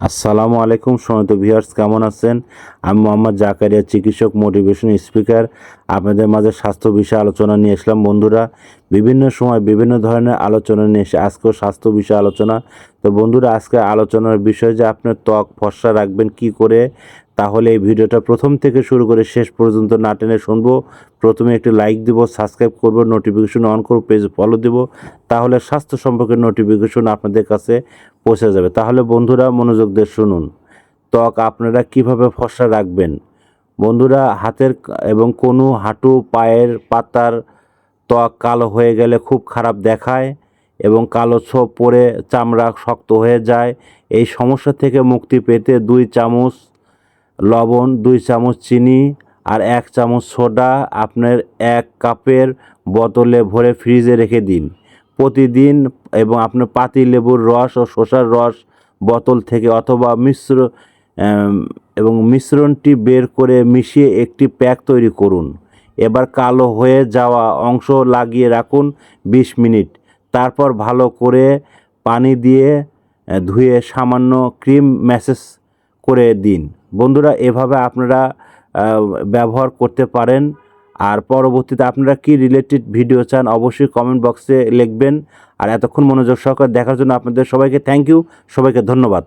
আসসালামু আলাইকুম সমিত ভিউয়ার্স, কেমন আছেন? আমি মোহাম্মদ জাকারিয়া, চিকিৎসক মোটিভেশন স্পিকার আপনাদের মাঝে স্বাস্থ্য বিষয়ে আলোচনা নিয়ে আসলাম। বন্ধুরা, বিভিন্ন সময় বিভিন্ন ধরনের আলোচনা নিয়ে এসে আজকেও স্বাস্থ্য বিষয়ে আলোচনা। তো বন্ধুরা, আজকে আলোচনার বিষয় যে আপনার ত্বক ফর্সা রাখবেন কি করে, তাহলে এই ভিডিওটা প্রথম থেকে শুরু করে শেষ পর্যন্ত না টেনে শুনব। প্রথমে একটি লাইক দিব সাবস্ক্রাইব করব নোটিফিকেশন অন করব পেজ ফলো দিব। তাহলে স্বাস্থ্য সম্পর্কে নোটিফিকেশন আপনাদের কাছে পৌঁছে যাবে। তাহলে বন্ধুরা মনোযোগ দিয়ে শুনুন। ত্বক আপনারা কীভাবে ফর্সা রাখবেন? বন্ধুরা, হাতের এবং কোনো হাঁটু, পায়ের পাতার ত্বক কালো হয়ে গেলে খুব খারাপ দেখায় এবং কালো ছোপ পরে চামড়া শক্ত হয়ে যায়। এই সমস্যা থেকে মুক্তি পেতে দুই চামচ লবণ, দুই চামচ চিনি আর এক চামচ সোডা আপনার এক কাপের বোতলে ভরে ফ্রিজে রেখে দিন। প্রতিদিন এবং আপনার পাতি লেবুর রস ও শসার রস বোতল থেকে অথবা মিশ্র এবং মিশ্রণটি বের করে মিশিয়ে একটি প্যাক তৈরি করুন। এবার কালো হয়ে যাওয়া অংশ লাগিয়ে রাখুন বিশ মিনিট। তারপর ভালো করে পানি দিয়ে ধুয়ে সামান্য ক্রিম ম্যাসেজ করে দিন। বন্ধুরা, এভাবে আপনারা ব্যবহার করতে পারেন। আর পরবর্তীতে আপনারা কি রিলেটেড ভিডিও চান, অবশ্যই কমেন্ট বক্সে লিখবেন। আর এতক্ষণ মনোযোগ সহকারে দেখার জন্য আপনাদের সবাইকে থ্যাংক ইউ সবাইকে ধন্যবাদ।